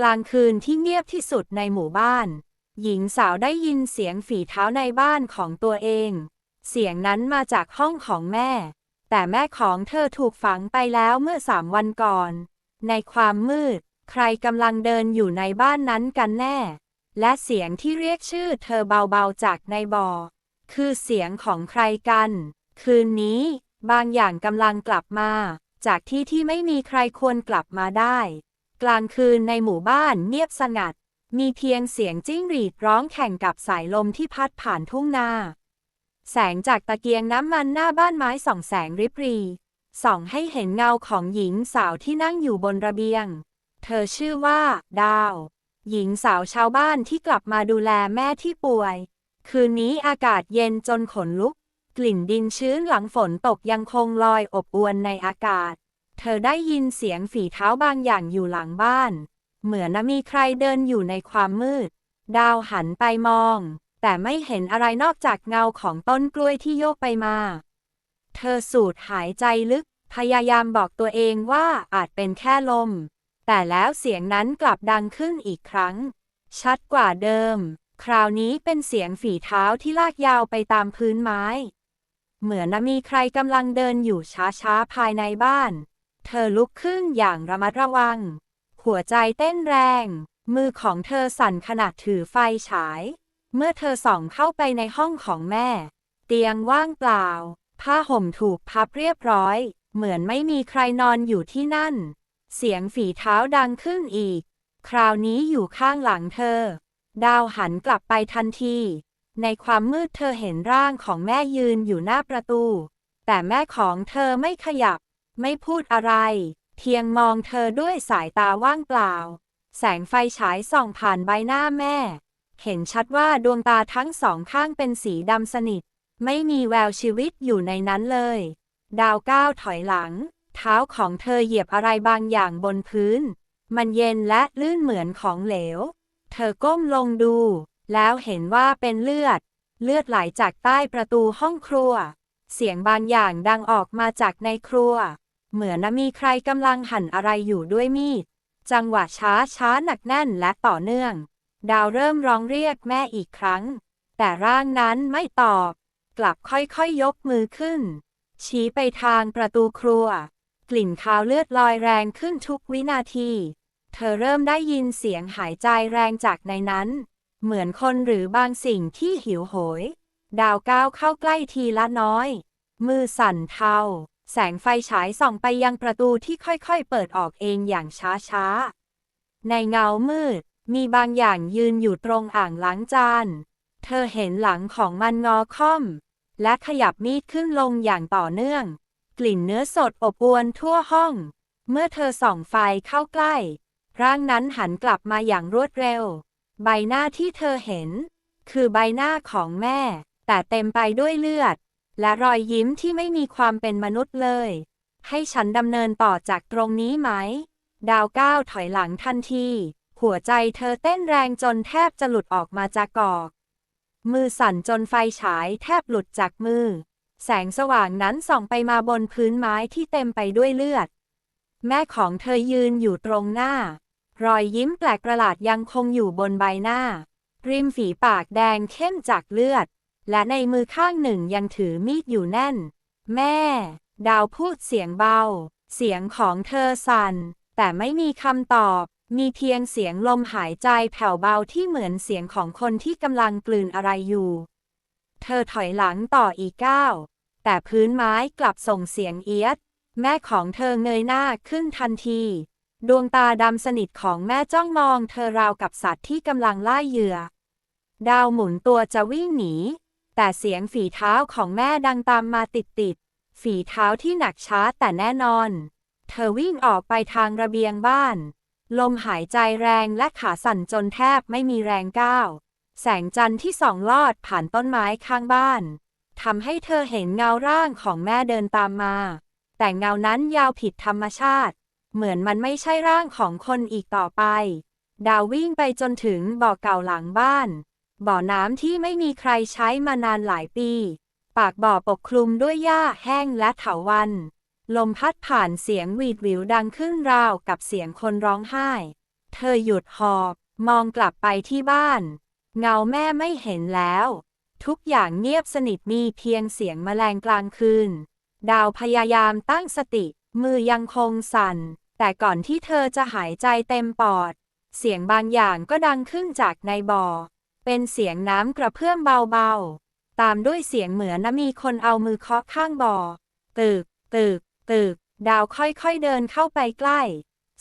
กลางคืนที่เงียบที่สุดในหมู่บ้าน หญิงสาวได้ยินเสียงฝีเท้าในบ้านของตัวเอง เสียงนั้นมาจากห้องของแม่ แต่แม่ของเธอถูกฝังไปแล้วเมื่อสามวันก่อน ในความมืด ใครกำลังเดินอยู่ในบ้านนั้นกันแน่ และเสียงที่เรียกชื่อเธอเบาๆจากในบ่อ คือเสียงของใครกัน คืนนี้ บางอย่างกำลังกลับมา จากที่ที่ไม่มีใครควรกลับมาได้ กลางคืนในหมู่บ้านเงียบสงัด มีเพียงเสียงจิ้งหรีดร้องแข่งกับสายลมที่พัดผ่านทุ่งนา แสงจากตะเกียงน้ำมันหน้าบ้านไม้ส่องแสงริบรีส่องให้เห็นเงาของหญิงสาวที่นั่งอยู่บนระเบียง เธอชื่อว่า ดาว หญิงสาวชาวบ้านที่กลับมาดูแลแม่ที่ป่วย คืนนี้อากาศเย็นจนขนลุก กลิ่นดินชื้นหลังฝนตกยังคงลอยอบอวนในอากาศ เธอได้ยินเสียงฝีเท้าบางอย่างอยู่หลังบ้าน เหมือนมีใครเดินอยู่ในความมืด ดาวหันไปมอง แต่ไม่เห็นอะไรนอกจากเงาของต้นกล้วยที่โยกไปมา เธอสูดหายใจลึก พยายามบอกตัวเองว่าอาจเป็นแค่ลม แต่แล้วเสียงนั้นกลับดังขึ้นอีกครั้ง ชัดกว่าเดิม คราวนี้เป็นเสียงฝีเท้าที่ลากยาวไปตามพื้นไม้ เหมือนมีใครกำลังเดินอยู่ช้าๆภายในบ้าน เธอลุกขึ้นอย่างระมัดระวัง หัวใจเต้นแรง มือของเธอสั่นขณะถือไฟฉาย เมื่อเธอส่องเข้าไปในห้องของแม่ เตียงว่างเปล่า ผ้าห่มถูกพับเรียบร้อย เหมือนไม่มีใครนอนอยู่ที่นั่น เสียงฝีเท้าดังขึ้นอีก คราวนี้อยู่ข้างหลังเธอ ดาวหันกลับไปทันที ในความมืดเธอเห็นร่างของแม่ยืนอยู่หน้าประตู แต่แม่ของเธอไม่ขยับ ไม่พูดอะไร เพียงมองเธอด้วยสายตาว่างเปล่า แสงไฟฉายส่องผ่านใบหน้าแม่ เห็นชัดว่าดวงตาทั้งสองข้างเป็นสีดำสนิท ไม่มีแววชีวิตอยู่ในนั้นเลย ดาวก้าวถอยหลัง เท้าของเธอเหยียบอะไรบางอย่างบนพื้น มันเย็นและลื่นเหมือนของเหลว เธอก้มลงดู แล้วเห็นว่าเป็นเลือด เลือดไหลจากใต้ประตูห้องครัว เสียงบางอย่างดังออกมาจากในครัว เหมือนมีใครกำลังหั่นอะไรอยู่ด้วยมีด จังหวะช้าช้าหนักแน่นและต่อเนื่อง ดาวเริ่มร้องเรียกแม่อีกครั้ง แต่ร่างนั้นไม่ตอบ กลับค่อยๆยยกมือขึ้น ชี้ไปทางประตูครัว กลิ่นคาวเลือดลอยแรงขึ้นทุกวินาที เธอเริ่มได้ยินเสียงหายใจแรงจากในนั้น เหมือนคนหรือบางสิ่งที่หิวโหย ดาวก้าวเข้าใกล้ทีละน้อย มือสั่นเทา แสงไฟฉายส่องไปยังประตูที่ค่อยๆ เปิดออกเองอย่างช้าๆ ในเงามืด มีบางอย่างยืนอยู่ตรงอ่างล้างจาน เธอเห็นหลังของมันงอค่อม และขยับมีดขึ้นลงอย่างต่อเนื่อง กลิ่นเนื้อสดอบอวนทั่วห้อง เมื่อเธอส่องไฟเข้าใกล้ ร่างนั้นหันกลับมาอย่างรวดเร็ว ใบหน้าที่เธอเห็น คือใบหน้าของแม่ แต่เต็มไปด้วยเลือด และรอยยิ้มที่ไม่มีความเป็นมนุษย์เลย ให้ฉันดำเนินต่อจากตรงนี้ไหม ดาวก้าวถอยหลังทันที หัวใจเธอเต้นแรงจนแทบจะหลุดออกมาจากกอก มือสั่นจนไฟฉายแทบหลุดจากมือ แสงสว่างนั้นส่องไปมาบนพื้นไม้ที่เต็มไปด้วยเลือด แม่ของเธอยืนอยู่ตรงหน้า รอยยิ้มแปลกประหลาดยังคงอยู่บนใบหน้า ริมฝีปากแดงเข้มจากเลือด และในมือข้างหนึ่งยังถือมีดอยู่แน่น แม่ ดาวพูดเสียงเบา เสียงของเธอสั่น แต่ไม่มีคำตอบ มีเพียงเสียงลมหายใจแผ่วเบาที่เหมือนเสียงของคนที่กำลังกลืนอะไรอยู่ เธอถอยหลังต่ออีกก้าวแต่พื้นไม้กลับส่งเสียงเอียด แม่ของเธอเงยหน้าขึ้นทันที ดวงตาดำสนิทของแม่จ้องมองเธอราวกับสัตว์ที่กำลังล่าเหยื่อ ดาวหมุนตัวจะวิ่งหนี แต่เสียงฝีเท้าของแม่ดังตามมาติดๆ ฝีเท้าที่หนักช้าแต่แน่นอน เธอวิ่งออกไปทางระเบียงบ้าน ลมหายใจแรงและขาสั่นจนแทบไม่มีแรงก้าว แสงจันทร์ที่ส่องลอดผ่านต้นไม้ข้างบ้านทำให้เธอเห็นเงาร่างของแม่เดินตามมา แต่เงานั้นยาวผิดธรรมชาติ เหมือนมันไม่ใช่ร่างของคนอีกต่อไป ดาววิ่งไปจนถึงบ่อเก่าหลังบ้าน บ่อน้ำที่ไม่มีใครใช้มานานหลายปี ปากบ่อปกคลุมด้วยหญ้าแห้งและเถาวัลย์ลมพัดผ่านเสียงหวีดหวิวดังขึ้นราวกับเสียงคนร้องไห้เธธอหยุดหอบ มองกลับไปที่บ้าน เงาแม่ไม่เห็นแล้ว ทุกอย่างเงียบสนิทมีเพียงเสียงแมลงกลางคืน ดาวพยายามตั้งสติ มือยังคงสั่น แต่ก่อนที่เธอจะหายใจเต็มปอด เสียงบางอย่างก็ดังขึ้นจากในบ่อ เป็นเสียงน้ำกระเพื่อมเบาๆ ตามด้วยเสียงเหมือนมีคนเอามือเคาะข้างบ่อ ตึก ตึก ตึก ดาวค่อยๆเดินเข้าไปใกล้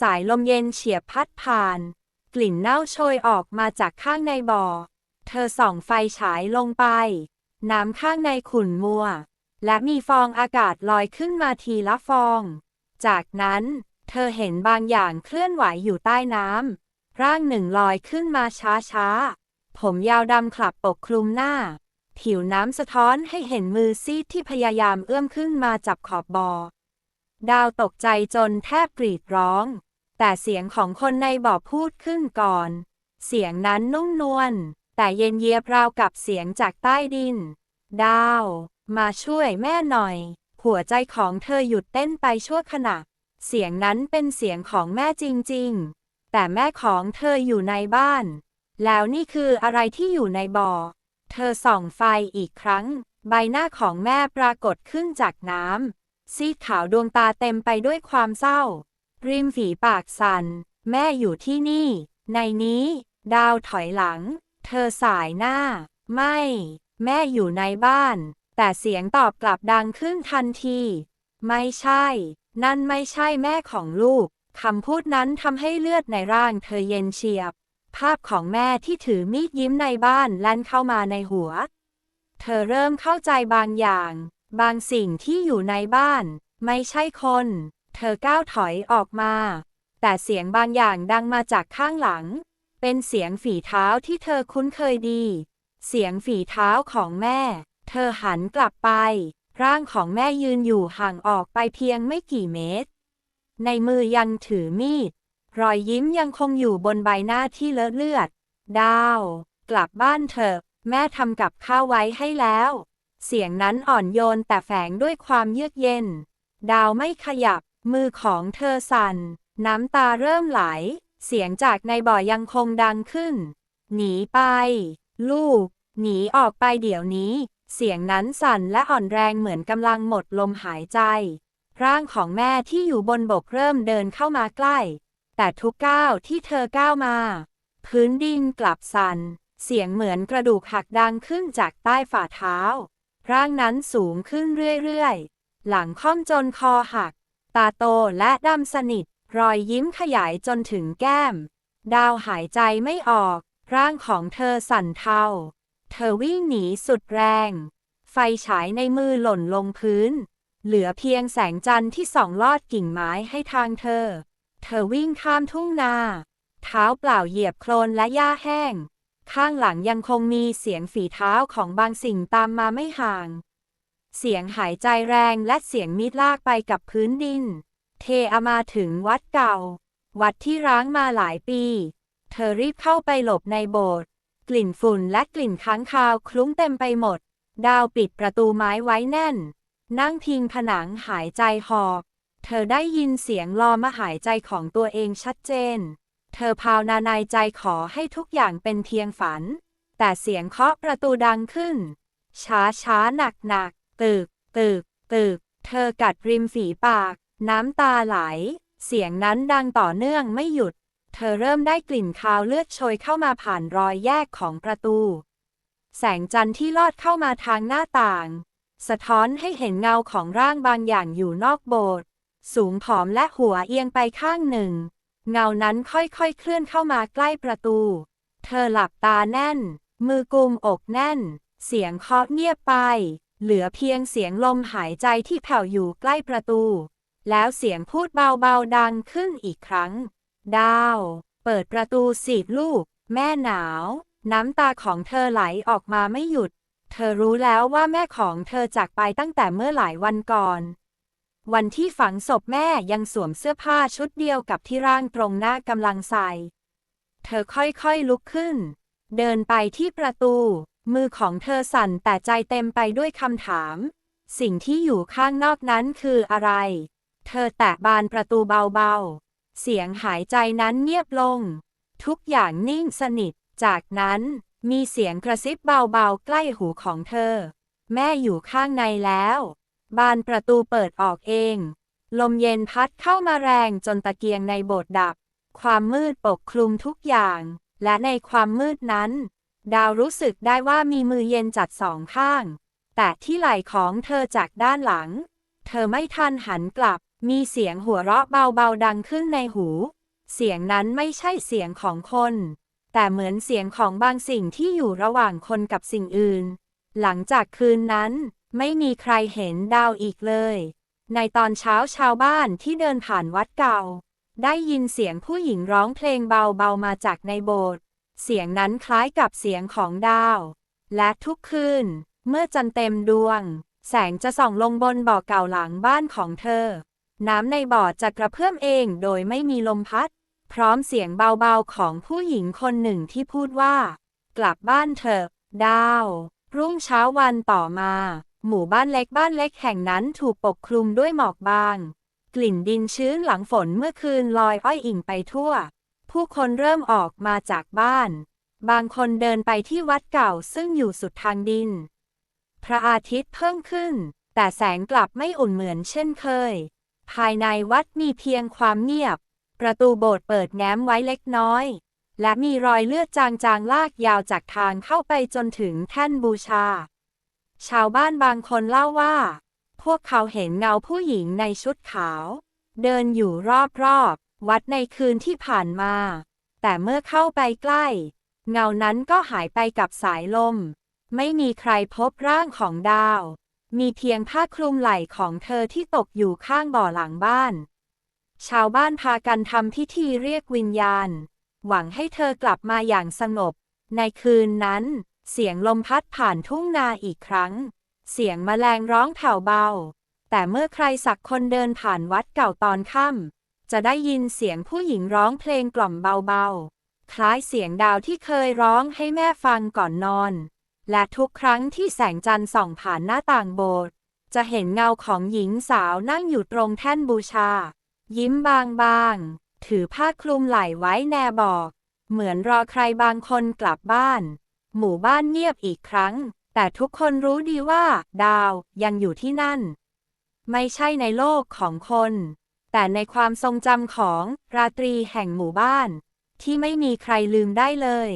สายลมเย็นเฉียบพัดผ่าน กลิ่นเน่าโชยออกมาจากข้างในบ่อ เธอส่องไฟฉายลงไป น้ำข้างในขุ่นมัว และมีฟองอากาศลอยขึ้นมาทีละฟอง จากนั้นเธอเห็นบางอย่างเคลื่อนไหวอยู่ใต้น้ำร่างหนึ่งลอยขึ้นมาช้าๆ ผมยาวดำคลับปกคลุมหน้า ผิวน้ำสะท้อนให้เห็นมือซีดที่พยายามเอื้อมขึ้นมาจับขอบบอ่อดาวตกใจจนแทบกรีดร้อง แต่เสียงของคนในบ่อพูดขึ้นก่อน เสียงนั้นนุ่มนวลแต่เย็นเยียบราวกับเสียงจากใต้ดิน ดาว มาช่วยแม่หน่อย หัวใจของเธอหยุดเต้นไปชั่วขณะ เสียงนั้นเป็นเสียงของแม่จริงๆ แต่แม่ของเธออยู่ในบ้าน แล้วนี่คืออะไรที่อยู่ในบ่อ เธอส่องไฟอีกครั้ง ใบหน้าของแม่ปรากฏขึ้นจากน้ำซีดขาวดวงตาเต็มไปด้วยความเศร้า ริมฝีปากสัน่น แม่อยู่ที่นี่ ในนี้ ดาวถอยหลัง เธอสายหน้า ไม่ แม่อยู่ในบ้าน แต่เสียงตอบกลับดังขึ้นทันที ไม่ใช่ นั่นไม่ใช่แม่ของลูกคำพูดนั้นทำให้เลือดในร่างเธอเย็นเฉียบ ภาพของแม่ที่ถือมีดยิ้มในบ้านแล่นเข้ามาในหัว เธอเริ่มเข้าใจบางอย่าง บางสิ่งที่อยู่ในบ้าน ไม่ใช่คน เธอก้าวถอยออกมา แต่เสียงบางอย่างดังมาจากข้างหลัง เป็นเสียงฝีเท้าที่เธอคุ้นเคยดี เสียงฝีเท้าของแม่ เธอหันกลับไป ร่างของแม่ยืนอยู่ห่างออกไปเพียงไม่กี่เมตร ในมือยังถือมีด รอยยิ้มยังคงอยู่บนใบหน้าที่เลอะเลือด ดาว กลับบ้านเถอะ แม่ทำกับข้าวไว้ให้แล้ว เสียงนั้นอ่อนโยนแต่แฝงด้วยความเยือกเย็น ดาวไม่ขยับ มือของเธอสั่น น้ำตาเริ่มไหล เสียงจากในบ่อยังคงดังขึ้น หนีไป ลูก หนีออกไปเดี๋ยวนี้ เสียงนั้นสั่นและอ่อนแรงเหมือนกำลังหมดลมหายใจ ร่างของแม่ที่อยู่บนบกเริ่มเดินเข้ามาใกล้ แต่ทุกก้าวที่เธอก้าวมา พื้นดินกลับสั่น เสียงเหมือนกระดูกหักดังขึ้นจากใต้ฝ่าเท้า ร่างนั้นสูงขึ้นเรื่อยๆ หลังค่อมจนคอหัก ตาโตและดำสนิท รอยยิ้มขยายจนถึงแก้ม ดาวหายใจไม่ออก ร่างของเธอสั่นเทา เธอวิ่งหนีสุดแรง ไฟฉายในมือหล่นลงพื้น เหลือเพียงแสงจันทร์ที่ส่องลอดกิ่งไม้ให้ทางเธอ เธอวิ่งข้ามทุ่งนา เท้าเปล่าเหยียบโคลนและหญ้าแห้ง ข้างหลังยังคงมีเสียงฝีเท้าของบางสิ่งตามมาไม่ห่าง เสียงหายใจแรงและเสียงมีดลากไปกับพื้นดิน เทอามาถึงวัดเก่า วัดที่ร้างมาหลายปี เธอรีบเข้าไปหลบในโบสถ์กลิ่นฝุ่นและกลิ่นค้างคาวคลุ้งเต็มไปหมด ดาวปิดประตูไม้ไว้แน่น นั่งพิงผนังหายใจหอบ เธอได้ยินเสียงลอมาหายใจของตัวเองชัดเจน เธอภาวนาในใจขอให้ทุกอย่างเป็นเพียงฝัน แต่เสียงเคาะประตูดังขึ้น ช้าช้าหนักหนักตึก ตึก ตึก เธอกัดริมฝีปาก น้ำตาไหล เสียงนั้นดังต่อเนื่องไม่หยุด เธอเริ่มได้กลิ่นคาวเลือดโชยเข้ามาผ่านรอยแยกของประตู แสงจันทร์ที่ลอดเข้ามาทางหน้าต่าง สะท้อนให้เห็นเงาของร่างบางอย่างอยู่นอกโบสถ์ สูงผอมและหัวเอียงไปข้างหนึ่ง เงานั้นค่อยๆเคลื่อนเข้ามาใกล้ประตู เธอหลับตาแน่น มือกุมอกแน่น เสียงเคาะเงียบไป เหลือเพียงเสียงลมหายใจที่แผ่วอยู่ใกล้ประตู แล้วเสียงพูดเบาๆดังขึ้นอีกครั้ง ดาว เปิดประตูสิลูก แม่หนาว น้ำตาของเธอไหลออกมาไม่หยุด เธอรู้แล้วว่าแม่ของเธอจากไปตั้งแต่เมื่อหลายวันก่อน วันที่ฝังศพแม่ยังสวมเสื้อผ้าชุดเดียวกับที่ร่างตรงหน้ากำลังใส่ เธอค่อยๆลุกขึ้น เดินไปที่ประตู มือของเธอสั่นแต่ใจเต็มไปด้วยคำถาม สิ่งที่อยู่ข้างนอกนั้นคืออะไร เธอแตะบานประตูเบาๆ เสียงหายใจนั้นเงียบลง ทุกอย่างนิ่งสนิท จากนั้นมีเสียงกระซิบเบาๆ ใกล้หูของเธอ แม่อยู่ข้างในแล้ว บานประตูเปิดออกเอง ลมเย็นพัดเข้ามาแรงจนตะเกียงในโบสถ์ดับ ความมืดปกคลุมทุกอย่าง และในความมืดนั้น ดาวรู้สึกได้ว่ามีมือเย็นจัดสองข้าง แต่ที่ไหล่ของเธอจากด้านหลัง เธอไม่ทันหันกลับ มีเสียงหัวเราะเบาๆดังขึ้นในหู เสียงนั้นไม่ใช่เสียงของคน แต่เหมือนเสียงของบางสิ่งที่อยู่ระหว่างคนกับสิ่งอื่น หลังจากคืนนั้น ไม่มีใครเห็นดาวอีกเลย ในตอนเช้าชาวบ้านที่เดินผ่านวัดเก่า ได้ยินเสียงผู้หญิงร้องเพลงเบาๆมาจากในโบสถ์ เสียงนั้นคล้ายกับเสียงของดาว และทุกคืน เมื่อจันทร์เต็มดวง แสงจะส่องลงบนบ่อเก่าหลังบ้านของเธอ น้ำในบ่อจะกระเพื่อมเองโดยไม่มีลมพัด พร้อมเสียงเบาๆของผู้หญิงคนหนึ่งที่พูดว่า กลับบ้านเถอะ ดาว รุ่งเช้าวันต่อมา หมู่บ้านเล็กบ้านเล็กแห่งนั้นถูกปกคลุมด้วยหมอกบาง กลิ่นดินชื้นหลังฝนเมื่อคืนลอยอ้อยอิ่งไปทั่ว ผู้คนเริ่มออกมาจากบ้าน บางคนเดินไปที่วัดเก่าซึ่งอยู่สุดทางดิน พระอาทิตย์เพิ่มขึ้น แต่แสงกลับไม่อุ่นเหมือนเช่นเคย ภายในวัดมีเพียงความเงียบ ประตูโบสถ์เปิดแง้มไว้เล็กน้อย และมีรอยเลือดจางๆลากยาวจากทางเข้าไปจนถึงแท่นบูชา ชาวบ้านบางคนเล่าว่า พวกเขาเห็นเงาผู้หญิงในชุดขาว เดินอยู่รอบๆ วัดในคืนที่ผ่านมา แต่เมื่อเข้าไปใกล้ เงานั้นก็หายไปกับสายลม ไม่มีใครพบร่างของดาว มีเพียงผ้าคลุมไหล่ของเธอที่ตกอยู่ข้างบ่อหลังบ้าน ชาวบ้านพากันทำพิธีเรียกวิญญาณ หวังให้เธอกลับมาอย่างสงบ ในคืนนั้น เสียงลมพัดผ่านทุ่งนาอีกครั้ง เสียงแมลงร้องแผ่วเบา แต่เมื่อใครสักคนเดินผ่านวัดเก่าตอนค่ำจะได้ยินเสียงผู้หญิงร้องเพลงกล่อมเบาๆ คล้ายเสียงดาวที่เคยร้องให้แม่ฟังก่อนนอน และทุกครั้งที่แสงจันทร์ส่องผ่านหน้าต่างโบสถ์จะเห็นเงาของหญิงสาวนั่งอยู่ตรงแท่นบูชา ยิ้มบางๆ ถือผ้าคลุมไหล่ไว้แนบอก เหมือนรอใครบางคนกลับบ้าน หมู่บ้านเงียบอีกครั้ง แต่ทุกคนรู้ดีว่า ดาวยังอยู่ที่นั่น ไม่ใช่ในโลกของคน แต่ในความทรงจำของราตรีแห่งหมู่บ้าน ที่ไม่มีใครลืมได้เลย